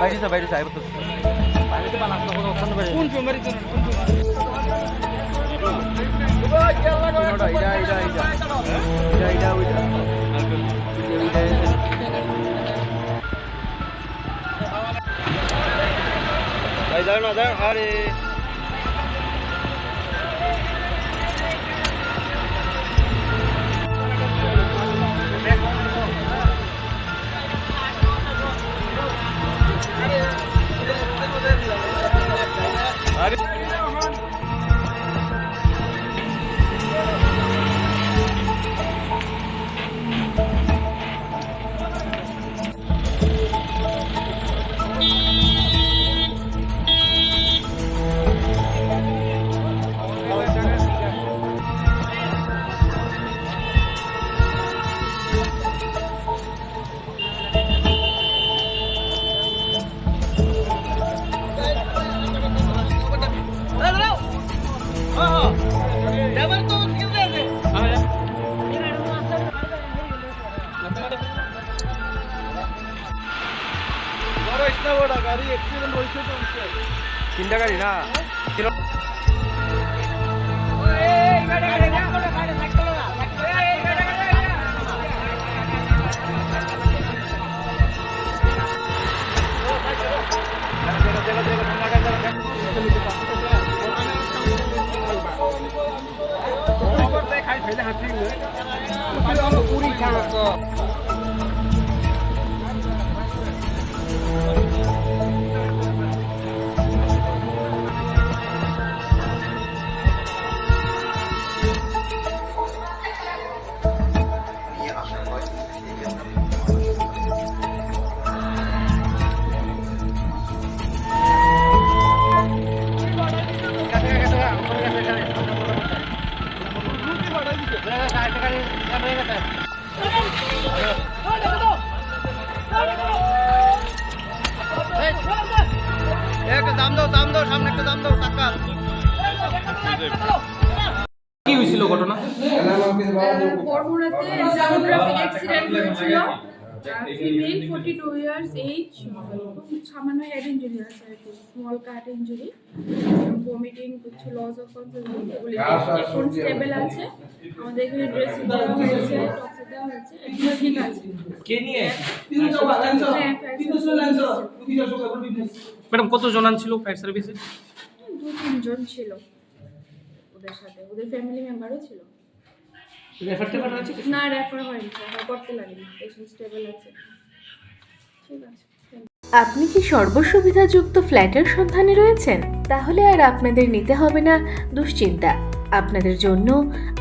বাইরে বাইরে সাহেব তো কোন চুমারি তো কোন ইডা ইডা ইডা ইডা ইডা ইডা যাও না যাও আরে আরে তিনটা গাড়ি না ছিল একটা দাম একটা দাম দাও টাকা কি হয়েছিল ঘটনা ট্রাফিক অ্যাক্সিডেন্ট হয়েছিল। Female forty two years age সামান্য হেড ইঞ্জুরি আছে আর কি স্মল কাট ইঞ্জুরি ভমিটিং কিছু লস অফ এখন স্টেবল আছে। আমাদের এখানে ড্রেসিং দেওয়া হয়েছে দেওয়া ঠিক আছে। কে নিয়ে হ্যাঁ, ম্যাডাম কত জনান ছিল ফায়ার সার্ভিসে দু তিনজন ছিল। ওদের সাথে ওদের ফ্যামিলি মেম্বারও ছিল। না রেফার হয়নি রেফার করতে লাগেনি পেশেন্ট স্টেবল আছে। ঠিক আছে আপনি কি সর্বসুবিধাযুক্ত ফ্ল্যাটের সন্ধানে রয়েছেন? তাহলে আর আপনাদের নিতে হবে না দুশ্চিন্তা। আপনাদের জন্য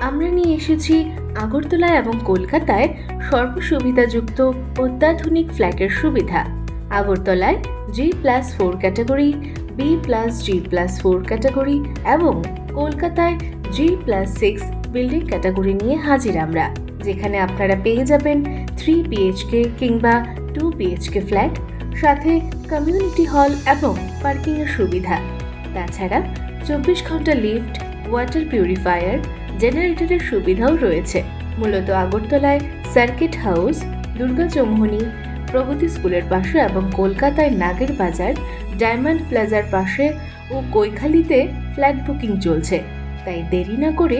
আমরা নিয়ে এসেছি আগরতলা এবং কলকাতায় সর্বসুবিধাযুক্ত অত্যাধুনিক ফ্ল্যাটের সুবিধা। আগরতলায় G plus four category B plus G plus four category এবং কলকাতায় G plus six building category নিয়ে হাজির আমরা, যেখানে আপনারা পেয়ে যাবেন থ্রি বিএইচকে কিংবা টু বিএইচকে ফ্ল্যাট সাথে কমিউনিটি হল এবং পার্কিংয়ের সুবিধা। তাছাড়া চব্বিশ ঘণ্টা লিফট ওয়াটার পিউরিফায়ার জেনারেটরের সুবিধাও রয়েছে। মূলত আগরতলায় সার্কিট হাউস দুর্গা চৌমুহনী, প্রগতি স্কুলের পাশে এবং কলকাতায় নাগের বাজার ডায়মন্ড প্লাজার পাশে ও কৈখালিতে ফ্ল্যাট বুকিং চলছে। তাই দেরি না করে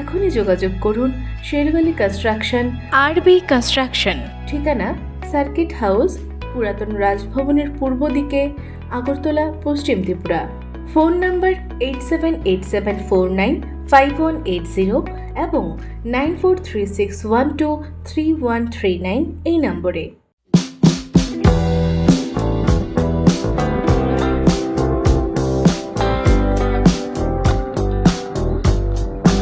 এখনই যোগাযোগ করুন Sherawali construction R B construction ঠিকানা সার্কিট হাউস পুরাতন রাজভবনের পূর্ব দিকে আগরতলা পশ্চিম Tripura. Phone number eight seven eight seven four nine five one eight zero এবং nine four three six one two three one three nine এই নম্বরে।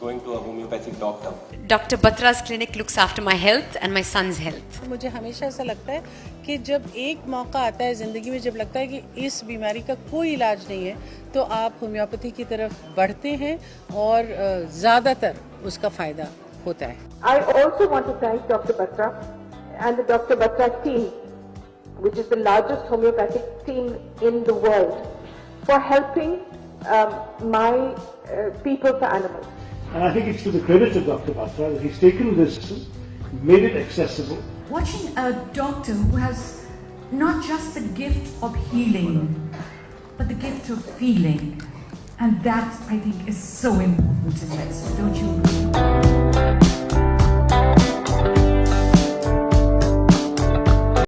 going to a homeopathic doctor. Dr. Batra's clinic looks after my health and my son's health. मुझे हमेशा ऐसा लगता है कि जब एक मौका आता है ज़िंदगी में जब लगता है कि इस बीमारी का कोई इलाज नहीं है तो आप होम्योपैथी की तरफ़ बढ़ते हैं और ज़्यादातर उसका फ़ायदा होता है I also want to thank Dr. Batra and the Dr. Batra team, which is the largest homeopathic team in the world, for helping um, my uh, people for animals. And I think it's to the credit of Dr. Batra that he's taken this, system, made it accessible, watching a doctor who has not just the gift of healing, but the gift of feeling. And that, I think, is so important in medicine, don't you agree?